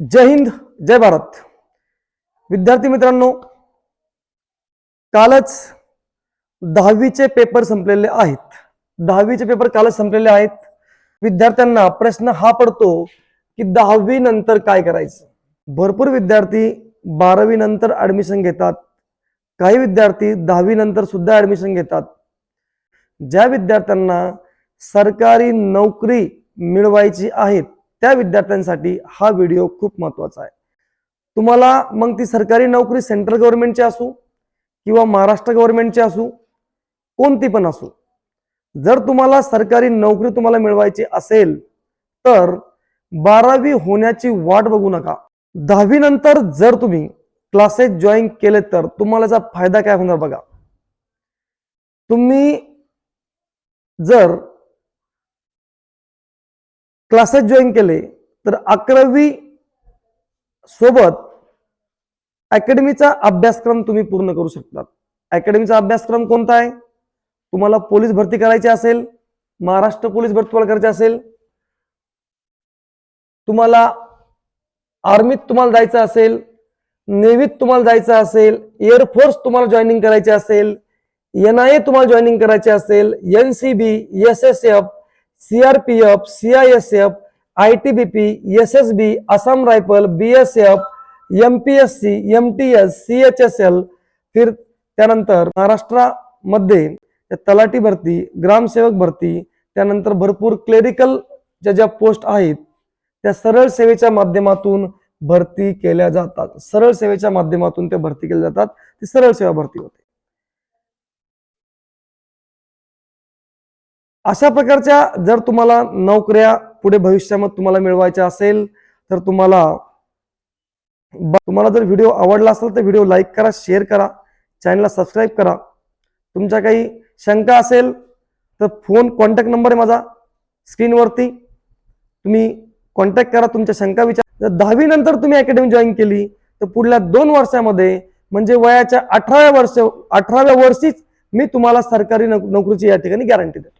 जय हिंद जय भारत. विद्यार्थी मित्रांनो कालच दहावीचे पेपर संपलेले आहेत. दहावीचे पेपर कालच संपलेले आहेत. विद्यार्थ्यांना प्रश्न हा पडतो की दहावी नंतर काय करायचं? भरपूर विद्यार्थी बारावी नंतर ऍडमिशन घेतात. काही विद्यार्थी दहावी नंतर सुद्धा ऍडमिशन घेतात. ज्या विद्यार्थ्यांना सरकारी नोकरी मिळवायची आहेत त्या विद्यार्थ्यांसाठी हा व्हिडिओ खूप महत्त्वाचा आहे. तुम्हाला मग ती सरकारी नोकरी सेंट्रल गव्हर्नमेंटची असू किंवा महाराष्ट्र गव्हर्नमेंटची असू कोणती पण असू जर तुम्हाला सरकारी नोकरी तुम्हाला मिळवायची असेल तर बारावी होण्याची वाट बघू नका. दहावी नंतर जर तुम्ही क्लासेस जॉईन केले तर तुम्हाला याचा फायदा काय होणार बघा. तुम्ही जर क्लासेस जॉईन केले तर अकरावी सोबत अकॅडमीचा अभ्यासक्रम तुम्ही पूर्ण करू शकतात. अकॅडमीचा अभ्यासक्रम कोणता आहे? तुम्हाला पोलीस भरती करायची असेल महाराष्ट्र पोलीस भरती करायची असेल तुम्हाला आर्मीत तुम्हाला जायचं असेल नेव्हीत तुम्हाला जायचं असेल एअरफोर्स तुम्हाला जॉईनिंग करायचे असेल एन आय ए तुम्हाला जॉईनिंग करायचे असेल N C B S S F CRPF CISF I T B P S S B Assam rifle B S F M P S C M T S C H S L फिर त्यानंतर महाराष्ट्रामध्ये तलाठी भरती ग्रामसेवक भरती त्यानंतर भरपूर clerical ज्या ज्या पोस्ट आहेत त्या सरळ सेवेच्या माध्यमातून भरती केल्या जातात. सरळ सेवेच्या माध्यमातून त्या भरती केल्या जातात. ती सरळ सेवा भरती होते. अशा प्रकारच्या जर तुम्हाला नोकऱ्या पुढे भविष्यामध्ये तुम्हाला मिळवायच्या असेल तर तुम्हाला तुम्हाला जर व्हिडिओ आवडला असेल तर व्हिडिओ लाईक करा शेअर करा चॅनलला सबस्क्राईब करा. तुमच्या काही शंका असेल तर फोन कॉन्टॅक्ट नंबर आहे माझा स्क्रीनवरती. तुम्ही कॉन्टॅक्ट करा तुमच्या शंका विचार. जर दहावी नंतर तुम्ही अकॅडमी जॉईन केली तर पुढल्या दोन वर्षामध्ये म्हणजे वयाच्या अठराव्या वर्ष अठराव्या वर्षीच मी तुम्हाला सरकारी नोकरीची या ठिकाणी गॅरंटी देतो.